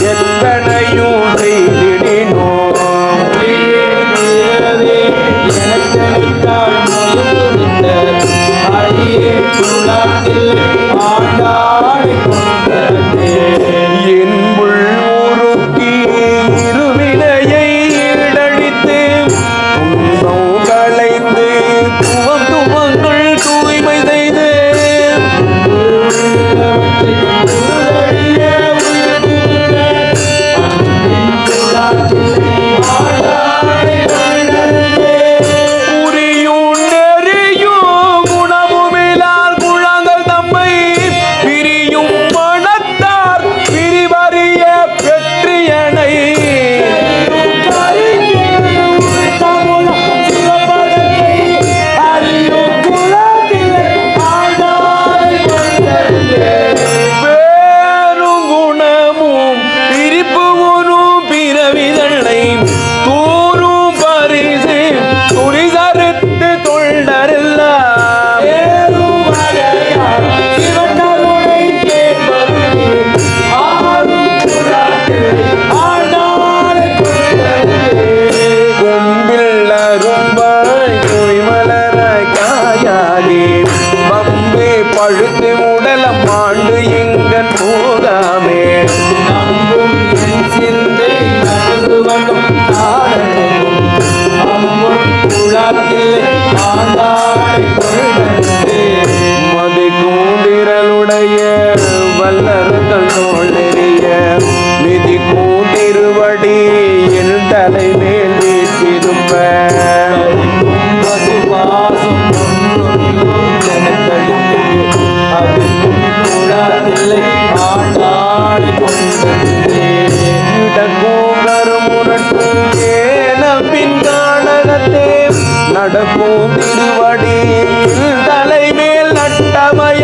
Yeah. தலைமேல் வீட்டிருப்ப ஆண்டாடி கொண்டே நடக்கும் திருவடி தலைமேல் நட்டமய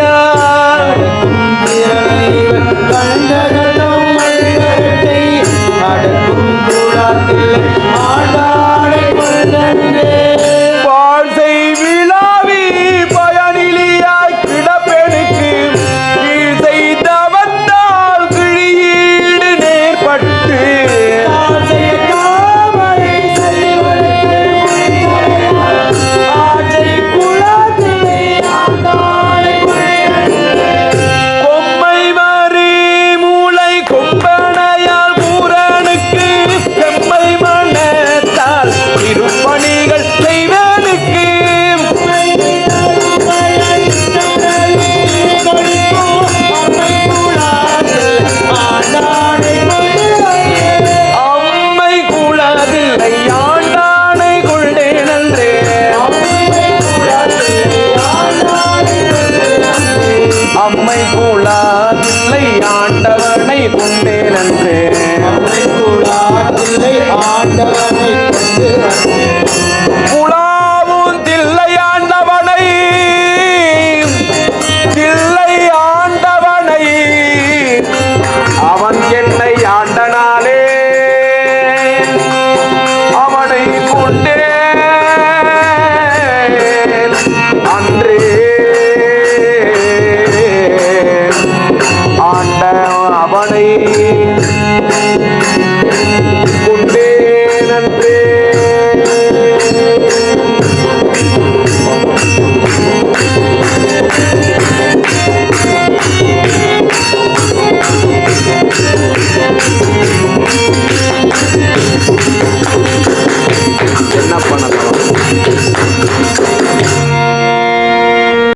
கூழாதில்லை ஆண்டவனை கொண்டே நன்று கூழாதில்லை ஆண்டவனை கொண்டு